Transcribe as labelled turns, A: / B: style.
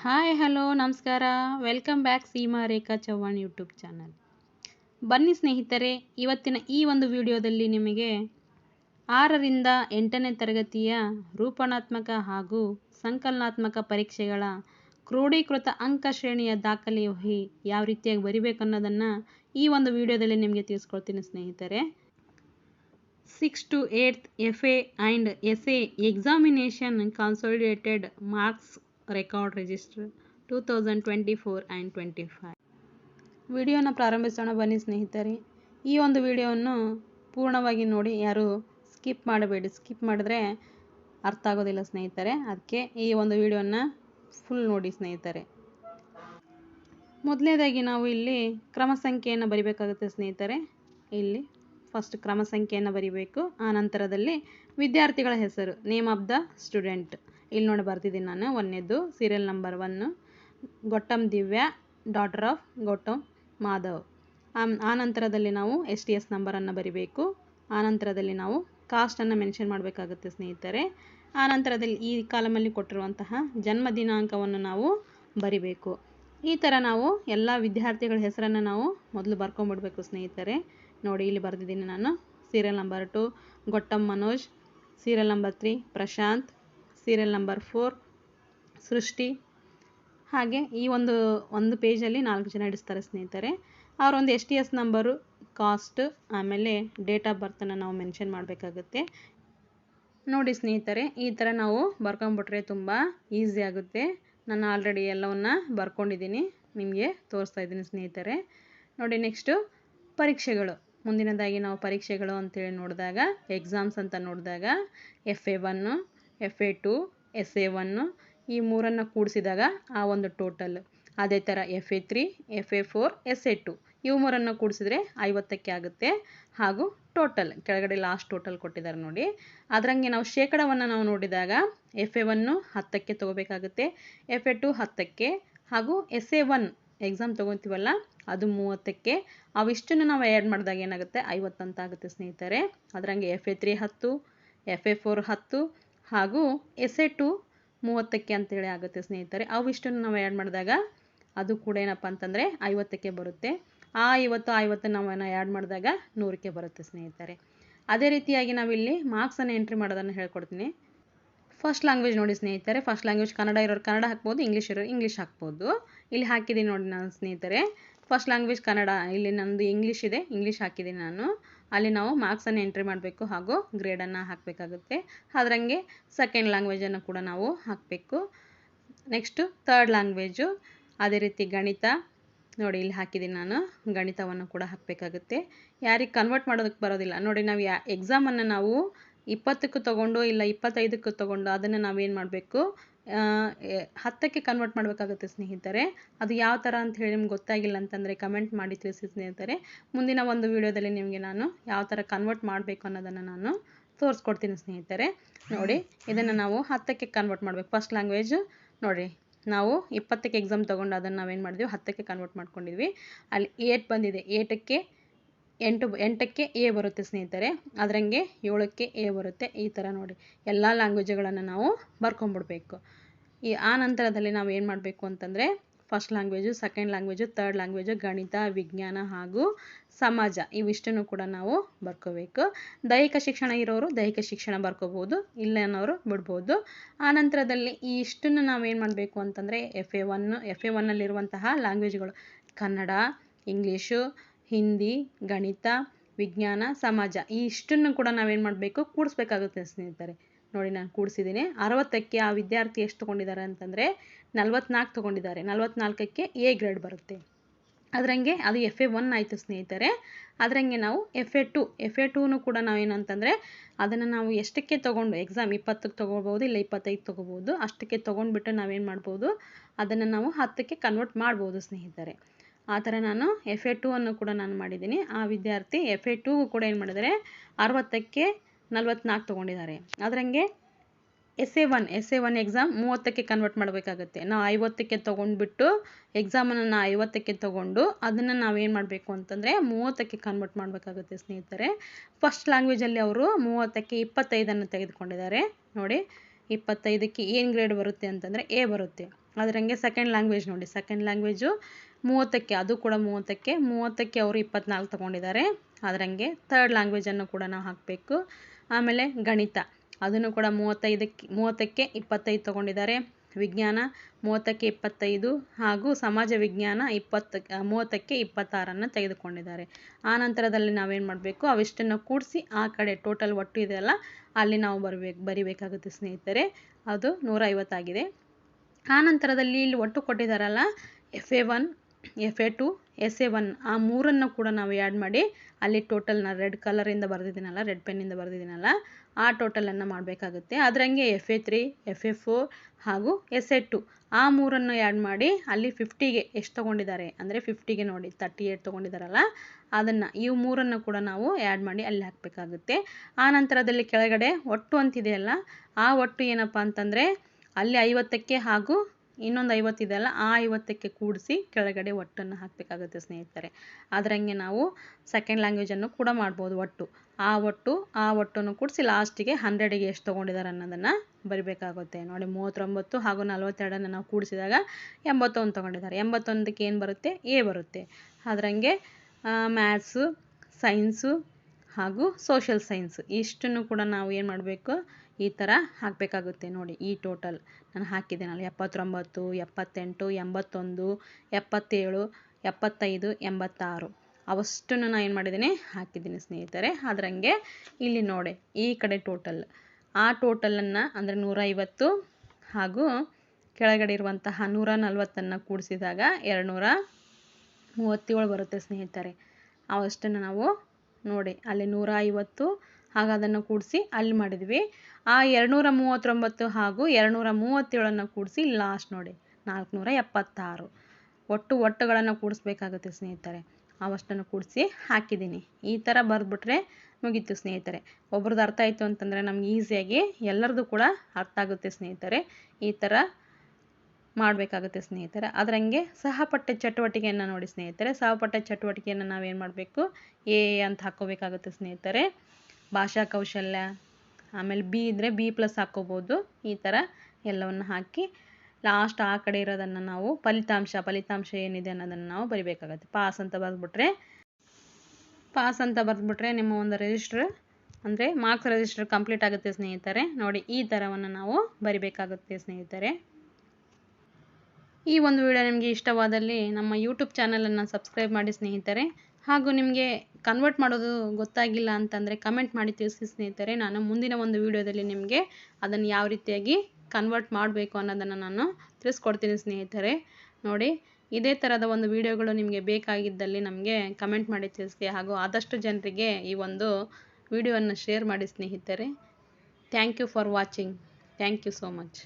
A: Hi, hello, ನಮಸ್ಕಾರ. Welcome back Seema Rekha Chavan YouTube channel ಬನ್ನಿ ಸ್ನೇಹಿತರೆ, ಇವತ್ತಿನ ಈ ಒಂದು ವಿಡಿಯೋದಲ್ಲಿ ನಿಮಗೆ ಆರರಿಂದ ಎಂಟನೇ ತರಗತಿಯ ರೂಪಣಾತ್ಮಕ ಹಾಗೂ ಸಂಕಲನಾತ್ಮಕ ಪರೀಕ್ಷೆಗಳ ಕ್ರೋಢೀಕೃತ ಅಂಕ ಶ್ರೇಣಿಯ ದಾಖಲೆ ವಹಿ ಯಾವ ರೀತಿಯಾಗಿ ಬರಿಬೇಕು ಅನ್ನೋದನ್ನು ಈ ಒಂದು ವಿಡಿಯೋದಲ್ಲಿ ನಿಮಗೆ ತಿಳಿಸ್ಕೊಳ್ತೀನಿ ಸ್ನೇಹಿತರೆ. Six two eight F A and S A examination consolidated marks record register two thousand twenty four and twenty five ವಿಡಿಯೋನ ಪ್ರಾರಂಭಿಸೋಣ ಬನ್ನಿ ಸ್ನೇಹಿತರೆ. ಈ ಒಂದು ವಿಡಿಯೋವನ್ನು ಪೂರ್ಣವಾಗಿ ನೋಡಿ, ಯಾರು ಸ್ಕಿಪ್ ಮಾಡಬೇಡಿ. ಸ್ಕಿಪ್ ಮಾಡಿದ್ರೆ ಅರ್ಥ ಆಗೋದಿಲ್ಲ ಸ್ನೇಹಿತರೆ. ಅದಕ್ಕೆ ಈ ಒಂದು ವಿಡಿಯೋನ ಫುಲ್ ನೋಡಿ ಸ್ನೇಹಿತರೆ. ಮೊದಲನೇದಾಗಿ ನಾವು ಇಲ್ಲಿ ಕ್ರಮ ಸಂಖ್ಯೆಯನ್ನು ಬರಿಬೇಕಾಗುತ್ತೆ ಸ್ನೇಹಿತರೆ. ಇಲ್ಲಿ ಫಸ್ಟ್ ಕ್ರಮ ಸಂಖ್ಯೆಯನ್ನು ಬರಿಬೇಕು. ಆ ನಂತರದಲ್ಲಿ ವಿದ್ಯಾರ್ಥಿಗಳ ಹೆಸರು ನೇಮ್ ಆಫ್ ದ ಸ್ಟೂಡೆಂಟ್ ಇಲ್ಲಿ ನೋಡಿ ಬರ್ತಿದ್ದೀನಿ ನಾನು. ಒಂದನೇದು serial number one Gottam Divya daughter of Gottam Madhav. ಆ ನಂತರದಲ್ಲಿ ನಾವು ಎಸ್ ಟಿ ಎಸ್ ನಂಬರನ್ನು ಬರಿಬೇಕು. ಆ ನಂತರದಲ್ಲಿ ನಾವು ಕಾಸ್ಟನ್ನು ಮೆನ್ಷನ್ ಮಾಡಬೇಕಾಗುತ್ತೆ ಸ್ನೇಹಿತರೆ. ಆ ನಂತರದಲ್ಲಿ ಈ ಕಾಲಮಲ್ಲಿ ಕೊಟ್ಟಿರುವಂತಹ ಜನ್ಮ ದಿನಾಂಕವನ್ನು ನಾವು ಬರಿಬೇಕು. ಈ ಥರ ನಾವು ಎಲ್ಲ ವಿದ್ಯಾರ್ಥಿಗಳ ಹೆಸರನ್ನು ನಾವು ಮೊದಲು ಬರ್ಕೊಂಬಿಡ್ಬೇಕು ಸ್ನೇಹಿತರೆ. ನೋಡಿ, ಇಲ್ಲಿ ಬರೆದಿದ್ದೀನಿ ನಾನು. Serial number two Gottam Manoj. Serial number three Prashanth. Serial number four, Srishti. ಹಾಗೆ ಈ ಒಂದು ಒಂದು ಪೇಜಲ್ಲಿ ನಾಲ್ಕು ಜನ ಇಡಿಸ್ತಾರೆ ಸ್ನೇಹಿತರೆ. ಅವರೊಂದು S T S number, caste, ಆಮೇಲೆ ಡೇಟ್ ಆಫ್ ಬರ್ತನ್ನು ನಾವು ಮೆನ್ಷನ್ ಮಾಡಬೇಕಾಗುತ್ತೆ. ನೋಡಿ ಸ್ನೇಹಿತರೆ, ಈ ಥರ ನಾವು ಬರ್ಕೊಂಬಿಟ್ರೆ ತುಂಬ ಈಸಿ ಆಗುತ್ತೆ. ನಾನು ಆಲ್ರೆಡಿ ಎಲ್ಲವನ್ನು ಬರ್ಕೊಂಡಿದ್ದೀನಿ, ನಿಮಗೆ ತೋರಿಸ್ತಾ ಇದ್ದೀನಿ ಸ್ನೇಹಿತರೆ. ನೋಡಿ ನೆಕ್ಸ್ಟು, ಪರೀಕ್ಷೆಗಳು. ಮುಂದಿನದಾಗಿ ನಾವು ಪರೀಕ್ಷೆಗಳು ಅಂತೇಳಿ ನೋಡಿದಾಗ ಎಕ್ಸಾಮ್ಸ್ ಅಂತ ನೋಡಿದಾಗ F A one F A two S A one ಈ ಮೂರನ್ನು ಕೂಡಿಸಿದಾಗ ಆ ಒಂದು ಟೋಟಲ್ ಅದೇ ಥರ F A three F A four S A two ಇವು ಮೂರನ್ನು ಕೂಡಿಸಿದ್ರೆ ಐವತ್ತಕ್ಕೆ ಆಗುತ್ತೆ. ಹಾಗೂ ಟೋಟಲ್ ಕೆಳಗಡೆ ಲಾಸ್ಟ್ ಟೋಟಲ್ ಕೊಟ್ಟಿದ್ದಾರೆ ನೋಡಿ. ಅದರಂಗೆ ನಾವು ಶೇಕಡವನ್ನು ನಾವು ನೋಡಿದಾಗ ಎಫ್ ಎ ಒನ್ನು ಹತ್ತಕ್ಕೆ ತೊಗೋಬೇಕಾಗುತ್ತೆ ಎಫ್ ಎ ಟು ಹತ್ತಕ್ಕೆ, ಹಾಗೂ ಎಸ್ ಎ ಒನ್ ಎಕ್ಸಾಮ್ ತೊಗೊತೀವಲ್ಲ, ಅದು ಮೂವತ್ತಕ್ಕೆ. ಅವಿಷ್ಟನ್ನು ನಾವು ಆ್ಯಡ್ ಮಾಡಿದಾಗ ಏನಾಗುತ್ತೆ? ಐವತ್ತಂತ ಆಗುತ್ತೆ ಸ್ನೇಹಿತರೆ. ಅದರಂಗೆ ಎಫ್ ಎ ತ್ರೀ ಹತ್ತು ಎಫ್ ಎ ಫೋರ್ ಹತ್ತು ಹಾಗೂ ಎಸ್ ಎ ಟು ಮೂವತ್ತಕ್ಕೆ ಅಂತೇಳಿ ಆಗುತ್ತೆ ಸ್ನೇಹಿತರೆ. ಅವಿಷ್ಟನ್ನು ನಾವು ಆ್ಯಡ್ ಮಾಡಿದಾಗ ಅದು ಕೂಡ ಏನಪ್ಪ ಅಂತಂದರೆ ಐವತ್ತಕ್ಕೆ ಬರುತ್ತೆ. ಆ ಐವತ್ತು ಐವತ್ತು ನಾವು ಆ್ಯಡ್ ಮಾಡಿದಾಗ ನೂರಕ್ಕೆ ಬರುತ್ತೆ ಸ್ನೇಹಿತರೆ. ಅದೇ ರೀತಿಯಾಗಿ ನಾವಿಲ್ಲಿ ಮಾರ್ಕ್ಸನ್ನು ಎಂಟ್ರಿ ಮಾಡೋದನ್ನು ಹೇಳ್ಕೊಡ್ತೀನಿ. ಫಸ್ಟ್ ಲ್ಯಾಂಗ್ವೇಜ್ ನೋಡಿ ಸ್ನೇಹಿತರೆ. ಫಸ್ಟ್ ಲ್ಯಾಂಗ್ವೇಜ್ ಕನ್ನಡ ಇರೋರು ಕನ್ನಡ ಹಾಕ್ಬೋದು ಇಂಗ್ಲೀಷ್ ಇರೋರು ಇಂಗ್ಲೀಷ್ ಹಾಕ್ಬೋದು. ಇಲ್ಲಿ ಹಾಕಿದ್ದೀನಿ ನೋಡಿ ನಾನು ಸ್ನೇಹಿತರೆ. ಫಸ್ಟ್ ಲ್ಯಾಂಗ್ವೇಜ್ ಕನ್ನಡ ಇಲ್ಲಿ ನಂದು ಇಂಗ್ಲೀಷ್ ಇದೆ. ಇಂಗ್ಲೀಷ್ ಹಾಕಿದ್ದೀನಿ ನಾನು. ಅಲ್ಲಿ ನಾವು ಮಾರ್ಕ್ಸನ್ನು ಎಂಟ್ರಿ ಮಾಡಬೇಕು ಹಾಗೂ ಗ್ರೇಡನ್ನು ಹಾಕಬೇಕಾಗುತ್ತೆ. ಅದರಂಗೆ ಸೆಕೆಂಡ್ ಲ್ಯಾಂಗ್ವೇಜನ್ನು ಕೂಡ ನಾವು ಹಾಕಬೇಕು. ನೆಕ್ಸ್ಟು ಥರ್ಡ್ ಲ್ಯಾಂಗ್ವೇಜು ಅದೇ ರೀತಿ ಗಣಿತ. ನೋಡಿ, ಇಲ್ಲಿ ಹಾಕಿದ್ದೀನಿ ನಾನು. ಗಣಿತವನ್ನು ಕೂಡ ಹಾಕಬೇಕಾಗುತ್ತೆ. ಯಾರಿಗೆ ಕನ್ವರ್ಟ್ ಮಾಡೋದಕ್ಕೆ ಬರೋದಿಲ್ಲ. ನೋಡಿ, ನಾವು ಯಾ ಎಕ್ಸಾಮನ್ನು ನಾವು ಇಪ್ಪತ್ತಕ್ಕೂ ತೊಗೊಂಡು ಇಲ್ಲ ಇಪ್ಪತ್ತೈದಕ್ಕೂ ತೊಗೊಂಡು ಅದನ್ನು ನಾವೇನು ಮಾಡಬೇಕು? ಹತ್ತಕ್ಕೆ ಕನ್ವರ್ಟ್ ಮಾಡಬೇಕಾಗುತ್ತೆ ಸ್ನೇಹಿತರೆ. ಅದು ಯಾವ ಥರ ಅಂತ ಹೇಳಿ ನಿಮ್ಗೆ ಗೊತ್ತಾಗಿಲ್ಲ ಅಂತಂದರೆ ಕಮೆಂಟ್ ಮಾಡಿ ತಿಳಿಸಿ ಸ್ನೇಹಿತರೆ. ಮುಂದಿನ ಒಂದು ವಿಡಿಯೋದಲ್ಲಿ ನಿಮಗೆ ನಾನು ಯಾವ ಥರ ಕನ್ವರ್ಟ್ ಮಾಡಬೇಕು ಅನ್ನೋದನ್ನು ನಾನು ತೋರಿಸ್ಕೊಡ್ತೀನಿ ಸ್ನೇಹಿತರೆ. ನೋಡಿ, ಇದನ್ನು ನಾವು ಹತ್ತಕ್ಕೆ ಕನ್ವರ್ಟ್ ಮಾಡಬೇಕು. ಫಸ್ಟ್ ಲ್ಯಾಂಗ್ವೇಜ್ ನೋಡಿ, ನಾವು ಇಪ್ಪತ್ತಕ್ಕೆ ಎಕ್ಸಾಮ್ ತೊಗೊಂಡು ಅದನ್ನು ನಾವೇನು ಮಾಡಿದ್ವಿ? ಹತ್ತಕ್ಕೆ ಕನ್ವರ್ಟ್ ಮಾಡ್ಕೊಂಡಿದ್ವಿ. ಅಲ್ಲಿ ಏಟ್ ಬಂದಿದೆ. ಏಟಕ್ಕೆ ಎಂಟು, ಎಂಟಕ್ಕೆ ಎ ಬರುತ್ತೆ ಸ್ನೇಹಿತರೆ. ಅದರಂಗೆ ಏಳಕ್ಕೆ ಎ ಬರುತ್ತೆ. ಈ ಥರ ನೋಡಿ. ಎಲ್ಲ ಲ್ಯಾಂಗ್ವೇಜ್ಗಳನ್ನು ನಾವು ಬರ್ಕೊಂಬಿಡ್ಬೇಕು. ಈ ಆ ನಂತರದಲ್ಲಿ ನಾವು ಏನು ಮಾಡಬೇಕು ಅಂತಂದರೆ first language second language third language ಗಣಿತ, ವಿಜ್ಞಾನ ಹಾಗೂ ಸಮಾಜ ಇವಿಷ್ಟನ್ನು ಕೂಡ ನಾವು ಬರ್ಕೋಬೇಕು. ದೈಹಿಕ ಶಿಕ್ಷಣ ಇರೋರು ದೈಹಿಕ ಶಿಕ್ಷಣ ಬರ್ಕೋಬೋದು ಇಲ್ಲ ಅನ್ನೋರು ಬಿಡ್ಬೋದು. ಆ ನಂತರದಲ್ಲಿ ಈ ಇಷ್ಟನ್ನು ನಾವೇನು ಮಾಡಬೇಕು ಅಂತಂದರೆ F A one F A ಒನ್ನಲ್ಲಿರುವಂತಹ ಲ್ಯಾಂಗ್ವೇಜ್ಗಳು ಕನ್ನಡ, ಇಂಗ್ಲೀಷು ಹಿಂದಿ, ಗಣಿತ, ವಿಜ್ಞಾನ, ಸಮಾಜ. ಈ ಇಷ್ಟನ್ನು ಕೂಡ ನಾವೇನು ಮಾಡಬೇಕು? ಕೂಡಿಸ್ಬೇಕಾಗುತ್ತೆ ಸ್ನೇಹಿತರೆ. ನೋಡಿ, ನಾನು ಕೂಡಿಸಿದ್ದೀನಿ ಅರವತ್ತಕ್ಕೆ ಆ ವಿದ್ಯಾರ್ಥಿ ಎಷ್ಟು ತೊಗೊಂಡಿದ್ದಾರೆ ಅಂತಂದರೆ ನಲ್ವತ್ನಾಲ್ಕು ತೊಗೊಂಡಿದ್ದಾರೆ. ನಲ್ವತ್ನಾಲ್ಕಕ್ಕೆ ಎ ಗ್ರೇಡ್ ಬರುತ್ತೆ. ಅದರಂಗೆ ಅದು ಎಫ್ ಎ ಒನ್ ಆಯಿತು ಸ್ನೇಹಿತರೆ. ಅದರಂಗೆ ನಾವು F A two. F A ಟೂನು ಕೂಡ ನಾವೇನು ಅಂತಂದರೆ ಅದನ್ನು ನಾವು ಎಷ್ಟಕ್ಕೆ ತೊಗೊಂಡು ಎಕ್ಸಾಮ್ ಇಪ್ಪತ್ತಕ್ಕೆ ತೊಗೋಬೋದು ಇಲ್ಲ ಇಪ್ಪತ್ತೈದು ತೊಗೋಬೋದು ಅಷ್ಟಕ್ಕೆ ತೊಗೊಂಡ್ಬಿಟ್ಟು ನಾವೇನು ಮಾಡ್ಬೋದು? ಅದನ್ನು ನಾವು ಹತ್ತಕ್ಕೆ ಕನ್ವರ್ಟ್ ಮಾಡ್ಬೋದು ಸ್ನೇಹಿತರೆ. ಆ ಥರ ನಾನು ಎಫ್ ಎ ಟು ಅನ್ನು ಕೂಡ ನಾನು ಮಾಡಿದ್ದೀನಿ. ಆ ವಿದ್ಯಾರ್ಥಿ ಎಫ್ ಎ ಟೂಗೂ ಕೂಡ ಏನು ಮಾಡಿದ್ದಾರೆ? ಅರವತ್ತಕ್ಕೆ ನಲ್ವತ್ನಾಲ್ಕು ತೊಗೊಂಡಿದ್ದಾರೆ. ಅದರಂಗೆ S A one S A one exam ಮೂವತ್ತಕ್ಕೆ ಕನ್ವರ್ಟ್ ಮಾಡಬೇಕಾಗುತ್ತೆ. ನಾವು ಐವತ್ತಕ್ಕೆ ತೊಗೊಂಡ್ಬಿಟ್ಟು ಎಕ್ಸಾಮನ್ನು ನಾ ಐವತ್ತಕ್ಕೆ ತೊಗೊಂಡು ಅದನ್ನು ನಾವೇನು ಮಾಡಬೇಕು ಅಂತಂದರೆ ಮೂವತ್ತಕ್ಕೆ ಕನ್ವರ್ಟ್ ಮಾಡಬೇಕಾಗುತ್ತೆ ಸ್ನೇಹಿತರೆ. ಫಸ್ಟ್ ಲ್ಯಾಂಗ್ವೇಜಲ್ಲಿ ಅವರು ಮೂವತ್ತಕ್ಕೆ ಇಪ್ಪತ್ತೈದನ್ನು ತೆಗೆದುಕೊಂಡಿದ್ದಾರೆ. ನೋಡಿ, ಇಪ್ಪತ್ತೈದಕ್ಕೆ ಏನು ಗ್ರೇಡ್ ಬರುತ್ತೆ ಅಂತಂದರೆ ಎ ಬರುತ್ತೆ. ಅದರಂಗೆ ಸೆಕೆಂಡ್ ಲ್ಯಾಂಗ್ವೇಜ್ ನೋಡಿ ಸೆಕೆಂಡ್ ಲ್ಯಾಂಗ್ವೇಜು ಮೂವತ್ತಕ್ಕೆ, ಅದು ಕೂಡ ಮೂವತ್ತಕ್ಕೆ. ಮೂವತ್ತಕ್ಕೆ ಅವರು ಇಪ್ಪತ್ನಾಲ್ಕು ತೊಗೊಂಡಿದ್ದಾರೆ. ಅದರಂಗೆ ಥರ್ಡ್ ಲ್ಯಾಂಗ್ವೇಜನ್ನು ಕೂಡ ನಾವು ಹಾಕಬೇಕು. ಆಮೇಲೆ ಗಣಿತ. ಅದನ್ನು ಕೂಡ ಮೂವತ್ತೈದಕ್ಕೆ, ಮೂವತ್ತಕ್ಕೆ ಇಪ್ಪತ್ತೈದು ತೊಗೊಂಡಿದ್ದಾರೆ. ವಿಜ್ಞಾನ ಮೂವತ್ತಕ್ಕೆ ಇಪ್ಪತ್ತೈದು ಹಾಗೂ ಸಮಾಜ ವಿಜ್ಞಾನ ಇಪ್ಪತ್ತು ಮೂವತ್ತಕ್ಕೆ ಇಪ್ಪತ್ತಾರನ್ನು ತೆಗೆದುಕೊಂಡಿದ್ದಾರೆ. ಆ ನಂತರದಲ್ಲಿ ನಾವೇನು ಮಾಡಬೇಕು? ಅವಿಷ್ಟನ್ನು ಕೂಡಿಸಿ ಆ ಕಡೆ ಟೋಟಲ್ ಒಟ್ಟು ಇದೆಯಲ್ಲ ಅಲ್ಲಿ ನಾವು ಬರಬೇಕು ಬರಿಬೇಕಾಗುತ್ತೆ ಸ್ನೇಹಿತರೆ. ಅದು ನೂರೈವತ್ತಾಗಿದೆ. ಆ ನಂತರದಲ್ಲಿ ಇಲ್ಲಿ ಒಟ್ಟು ಕೊಟ್ಟಿದ್ದಾರಲ್ಲ F A one F A two S A one ಆ ಮೂರನ್ನು ಕೂಡ ನಾವು ಆ್ಯಡ್ ಮಾಡಿ, ಅಲ್ಲಿ ಟೋಟಲ್ನ ರೆಡ್ ಕಲರಿಂದ ಬರೆದಿದ್ದೀನಲ್ಲ ರೆಡ್ ಪೆನ್ನಿಂದ ಬರೆದಿದ್ದೀನಲ್ಲ, ಆ ಟೋಟಲನ್ನು ಮಾಡಬೇಕಾಗುತ್ತೆ. ಅದರಂಗೆ F A three F A four ಹಾಗೂ ಎಸ್ ಎ ಟು ಆ ಮೂರನ್ನು ಆ್ಯಡ್ ಮಾಡಿ, ಅಲ್ಲಿ ಫಿಫ್ಟಿಗೆ ಎಷ್ಟು ತೊಗೊಂಡಿದ್ದಾರೆ? ಅಂದರೆ ಫಿಫ್ಟಿಗೆ ನೋಡಿ ತರ್ಟಿ ಏಟ್ ತೊಗೊಂಡಿದ್ದಾರಲ್ಲ, ಅದನ್ನು ಇವು ಮೂರನ್ನು ಕೂಡ ನಾವು ಆ್ಯಡ್ ಮಾಡಿ ಅಲ್ಲಿ ಹಾಕಬೇಕಾಗುತ್ತೆ. ಆ ನಂತರದಲ್ಲಿ ಕೆಳಗಡೆ ಒಟ್ಟು ಅಂತಿದೆಯಲ್ಲ, ಆ ಒಟ್ಟು ಏನಪ್ಪ ಅಂತಂದರೆ, ಅಲ್ಲಿ ಐವತ್ತಕ್ಕೆ ಹಾಗೂ ಇನ್ನೊಂದು ಐವತ್ತಿದೆಯಲ್ಲ ಆ ಐವತ್ತಕ್ಕೆ ಕೂಡಿಸಿ ಕೆಳಗಡೆ ಒಟ್ಟನ್ನು ಹಾಕಬೇಕಾಗುತ್ತೆ ಸ್ನೇಹಿತರೆ. ಅದರಂಗೆ ನಾವು ಸೆಕೆಂಡ್ ಲ್ಯಾಂಗ್ವೇಜನ್ನು ಕೂಡ ಮಾಡ್ಬೋದು ಒಟ್ಟು. ಆ ಒಟ್ಟು, ಆ ಒಟ್ಟನ್ನು ಕೂಡಿಸಿ ಲಾಸ್ಟಿಗೆ ಹಂಡ್ರೆಡಿಗೆ ಎಷ್ಟು ತೊಗೊಂಡಿದ್ದಾರೆ ಅನ್ನೋದನ್ನು ಬರಿಬೇಕಾಗುತ್ತೆ. ನೋಡಿ, ಮೂವತ್ತೊಂಬತ್ತು ಹಾಗೂ ನಲ್ವತ್ತೆರಡನ್ನು ನಾವು ಕೂಡಿಸಿದಾಗ ಎಂಬತ್ತೊಂದು ತೊಗೊಂಡಿದ್ದಾರೆ. ಎಂಬತ್ತೊಂದಕ್ಕೆ ಏನು ಬರುತ್ತೆ? ಎ ಬರುತ್ತೆ. ಅದರಂಗೆ ಮ್ಯಾಥ್ಸು ಸೈನ್ಸು ಹಾಗೂ ಸೋಷಿಯಲ್ ಸೈನ್ಸ್ ಇಷ್ಟನ್ನು ಕೂಡ ನಾವು ಏನು ಮಾಡಬೇಕು? ಈ ಥರ ಹಾಕಬೇಕಾಗುತ್ತೆ ನೋಡಿ ಈ ಟೋಟಲ್. ನಾನು ಹಾಕಿದ್ದೇನಲ್ಲ, ಎಪ್ಪತ್ತೊಂಬತ್ತು, ಎಪ್ಪತ್ತೆಂಟು, ಎಂಬತ್ತೊಂದು, ಎಪ್ಪತ್ತೇಳು, ಎಪ್ಪತ್ತೈದು, ಎಂಬತ್ತಾರು. ಅವಷ್ಟನ್ನು ನಾನು ಏನು ಮಾಡಿದ್ದೀನಿ, ಹಾಕಿದ್ದೀನಿ ಸ್ನೇಹಿತರೆ. ಅದರಂಗೆ ಇಲ್ಲಿ ನೋಡಿ, ಈ ಕಡೆ ಟೋಟಲ್. ಆ ಟೋಟಲನ್ನು ಅಂದರೆ ನೂರೈವತ್ತು ಹಾಗೂ ಕೆಳಗಡೆ ಇರುವಂತಹ ನೂರ ನಲ್ವತ್ತನ್ನು ಕೂಡಿಸಿದಾಗ ಎರಡು ನೂರ ಮೂವತ್ತೇಳು ಬರುತ್ತೆ ಸ್ನೇಹಿತರೆ. ಅವಷ್ಟನ್ನು ನಾವು ನೋಡಿ, ಅಲ್ಲಿ ನೂರ ಐವತ್ತು ಹಾಗೆ ಅದನ್ನು ಕೂಡಿಸಿ ಅಲ್ಲಿ ಮಾಡಿದ್ವಿ. ಆ ಎರಡುನೂರ ಮೂವತ್ತೊಂಬತ್ತು ಹಾಗೂ ಎರಡುನೂರ ಮೂವತ್ತೇಳನ್ನು ಕೂಡಿಸಿ ಲಾಸ್ಟ್ ನೋಡಿ ನಾಲ್ಕುನೂರ ಎಪ್ಪತ್ತಾರು ಒಟ್ಟು ಒಟ್ಟುಗಳನ್ನು ಕೂಡಿಸ್ಬೇಕಾಗುತ್ತೆ ಸ್ನೇಹಿತರೆ. ಅವಷ್ಟನ್ನು ಕೂಡಿಸಿ ಹಾಕಿದ್ದೀನಿ. ಈ ಥರ ಬರೆದ್ಬಿಟ್ರೆ ಮುಗೀತು ಸ್ನೇಹಿತರೆ. ಒಬ್ರದ್ದು ಅರ್ಥ ಆಯಿತು ಅಂತಂದರೆ ನಮ್ಗೆ ಈಸಿಯಾಗಿ ಎಲ್ಲರದು ಕೂಡ ಅರ್ಥ ಆಗುತ್ತೆ ಸ್ನೇಹಿತರೆ. ಈ ಥರ ಮಾಡಬೇಕಾಗುತ್ತೆ ಸ್ನೇಹಿತರೆ. ಅದರಂಗೆ ಸಹಪಠ್ಯ ಚಟುವಟಿಕೆಯನ್ನು ನೋಡಿ ಸ್ನೇಹಿತರೆ. ಸಹಪಠ್ಯ ಚಟುವಟಿಕೆಯನ್ನು ನಾವೇನು ಮಾಡಬೇಕು? ಎ ಅಂತ ಹಾಕ್ಕೋಬೇಕಾಗುತ್ತೆ ಸ್ನೇಹಿತರೆ. ಭಾಷಾ ಕೌಶಲ್ಯ, ಆಮೇಲೆ ಬಿ ಇದ್ದರೆ ಬಿ ಪ್ಲಸ್ ಹಾಕ್ಕೋಬೋದು ಈ ಥರ ಎಲ್ಲವನ್ನು ಹಾಕಿ ಲಾಸ್ಟ್ ಆ ಕಡೆ ಇರೋದನ್ನು ನಾವು ಫಲಿತಾಂಶ ಫಲಿತಾಂಶ ಏನಿದೆ ಅನ್ನೋದನ್ನು ನಾವು ಬರಿಬೇಕಾಗತ್ತೆ. ಪಾಸ್ ಅಂತ ಬರೆದ್ಬಿಟ್ರೆ ಪಾಸ್ ಅಂತ ಬರೆದ್ಬಿಟ್ರೆ ನಿಮ್ಮ ಒಂದು ರಿಜಿಸ್ಟ್ರ್ ಅಂದರೆ ಮಾರ್ಕ್ಸ್ ರಿಜಿಸ್ಟರ್ ಕಂಪ್ಲೀಟ್ ಆಗುತ್ತೆ ಸ್ನೇಹಿತರೆ. ನೋಡಿ, ಈ ಥರವನ್ನು ನಾವು ಬರಿಬೇಕಾಗುತ್ತೆ ಸ್ನೇಹಿತರೆ. ಈ ಒಂದು ವಿಡಿಯೋ ನಿಮಗೆ ಇಷ್ಟವಾದಲ್ಲಿ ನಮ್ಮ ಯೂಟ್ಯೂಬ್ ಚಾನಲನ್ನು ಸಬ್ಸ್ಕ್ರೈಬ್ ಮಾಡಿ ಸ್ನೇಹಿತರೆ. ಹಾಗೂ ನಿಮಗೆ ಕನ್ವರ್ಟ್ ಮಾಡೋದು ಗೊತ್ತಾಗಿಲ್ಲ ಅಂತಂದರೆ ಕಮೆಂಟ್ ಮಾಡಿ ತಿಳಿಸಿ ಸ್ನೇಹಿತರೆ. ನಾನು ಮುಂದಿನ ಒಂದು ವಿಡಿಯೋದಲ್ಲಿ ನಿಮಗೆ ಅದನ್ನು ಯಾವ ರೀತಿಯಾಗಿ ಕನ್ವರ್ಟ್ ಮಾಡಬೇಕು ಅನ್ನೋದನ್ನು ನಾನು ತಿಳಿಸ್ಕೊಡ್ತೀನಿ ಸ್ನೇಹಿತರೆ. ನೋಡಿ, ಇದೇ ಥರದ ಒಂದು ವಿಡಿಯೋಗಳು ನಿಮಗೆ ಬೇಕಾಗಿದ್ದಲ್ಲಿ ನಮಗೆ ಕಮೆಂಟ್ ಮಾಡಿ ತಿಳಿಸಿ ಹಾಗೂ ಆದಷ್ಟು ಜನರಿಗೆ ಈ ಒಂದು ವಿಡಿಯೋವನ್ನು ಶೇರ್ ಮಾಡಿ ಸ್ನೇಹಿತರೆ. Thank you for watching thank you so much